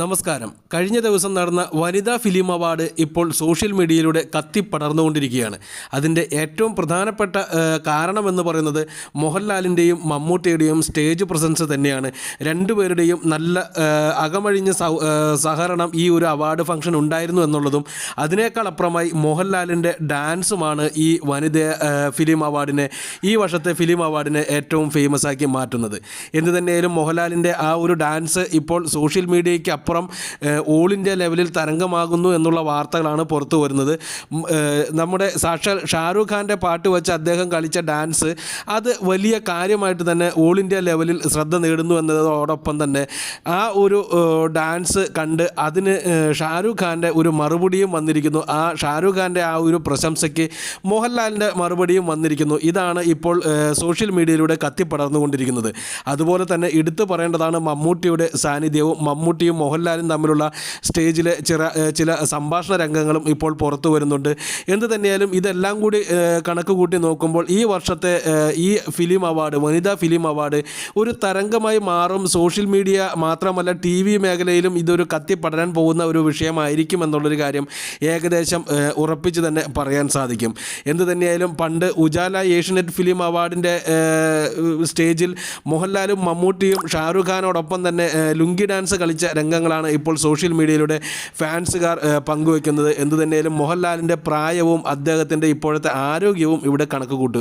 നമസ്കാരം. കഴിഞ്ഞ ദിവസം നടന്ന വനിതാ ഫിലിം അവാർഡ് ഇപ്പോൾ സോഷ്യൽ മീഡിയയിലൂടെ കത്തിപ്പടർന്നുകൊണ്ടിരിക്കുകയാണ് അതിന്റെ ഏറ്റവും പ്രധാനപ്പെട്ട കാരണമെന്ന് പറയുന്നത് മോഹൻലാലിന്റെയും മമ്മൂട്ടിയുടെയും സ്റ്റേജ് പ്രസൻസ് തന്നെയാണ്. രണ്ടുപേരുടെയും നല്ല അകമഴിഞ്ഞ സഹകരണം ഈ ഒരു അവാർഡ് ഫംഗ്ഷൻ ഉണ്ടായിരുന്നു എന്നുള്ളതും അതിനേക്കാൾ അപ്പുറമായി മോഹൻലാലിന്റെ ഡാൻസുമാണ് ഈ വനിത ഫിലിം അവാർഡിനെ ഈ വർഷത്തെ ഫിലിം അവാർഡിനെ ഏറ്റവും ഫേമസ് ആക്കി മാറ്റുന്നത്. എന്ത് തന്നെയാലും മോഹൻലാലിന്റെ ആ ഒരു ഡാൻസ് ഇപ്പോൾ സോഷ്യൽ മീഡിയയ്ക്ക് അപ്പുറം ഓൾ ഇന്ത്യ ലെവലിൽ തരംഗമാകുന്നു എന്നുള്ള വാർത്തകളാണ് പുറത്തു വരുന്നത്. നമ്മുടെ സാക്ഷാൽ ഷാരൂഖ് ഖാന്റെ പാട്ട് വെച്ച് അദ്ദേഹം കളിച്ച ഡാൻസ് അത് വലിയ കാര്യമായിട്ട് തന്നെ ഓൾ ഇന്ത്യ ലെവലിൽ ശ്രദ്ധ നേടുന്നു എന്നതോടൊപ്പം തന്നെ ആ ഒരു ഡാൻസ് കണ്ട് അതിന് ഷാരൂഖ് ഖാന്റെ ഒരു മറുപടിയും വന്നിരിക്കുന്നു. ആ ഷാരൂഖ് ഖാന്റെ ആ ഒരു പ്രശംസയ്ക്ക് മോഹൻലാലിന്റെ മറുപടിയും വന്നിരിക്കുന്നു. ഇതാണ് ഇപ്പോൾ സോഷ്യൽ മീഡിയയിലൂടെ കത്തിപ്പടർന്നുകൊണ്ടിരിക്കുന്നത് അതുപോലെ തന്നെ എടുത്തു പറയേണ്ടതാണ് മമ്മൂട്ടിയുടെ സാന്നിധ്യവും മമ്മൂട്ടിയും മോഹൻലാലും തമ്മിലുള്ള സ്റ്റേജിലെ ചില ചില സംഭാഷണ രംഗങ്ങളും ഇപ്പോൾ പുറത്തു വരുന്നുണ്ട്. എന്ത് തന്നെയാലും ഇതെല്ലാം കൂടി കണക്ക് കൂട്ടി നോക്കുമ്പോൾ ഈ വർഷത്തെ ഈ ഫിലിം അവാർഡ് വനിതാ ഫിലിം അവാർഡ് ഒരു തരംഗമായി മാറും. സോഷ്യൽ മീഡിയ മാത്രമല്ല ടി വി മേഖലയിലും ഇതൊരു കത്തിപ്പടരാൻ പോകുന്ന ഒരു വിഷയമായിരിക്കും എന്നുള്ളൊരു കാര്യം ഏകദേശം ഉറപ്പിച്ച് തന്നെ പറയാൻ സാധിക്കും. എന്ത് തന്നെയായാലും പണ്ട് ഉജാല ഏഷ്യനെറ്റ് ഫിലിം അവാർഡിന്റെ സ്റ്റേജിൽ മോഹൻലാലും മമ്മൂട്ടിയും ഷാറുഖ് ഖാനോടൊപ്പം തന്നെ ലുങ്കി ഡാൻസ് കളിച്ച രംഗങ്ങളാണ് ഇപ്പോൾ സോഷ്യൽ മീഡിയയിലൂടെ ഫാൻസുകാർ പങ്കുവെക്കുന്നത്. എന്ത് തന്നെയായാലും മോഹൻലാലിന്റെ പ്രായവും അദ്ദേഹത്തിന്റെ ഇപ്പോഴത്തെ ആരോഗ്യവും ഇവിടെ കണക്ക് കൂട്ടുക.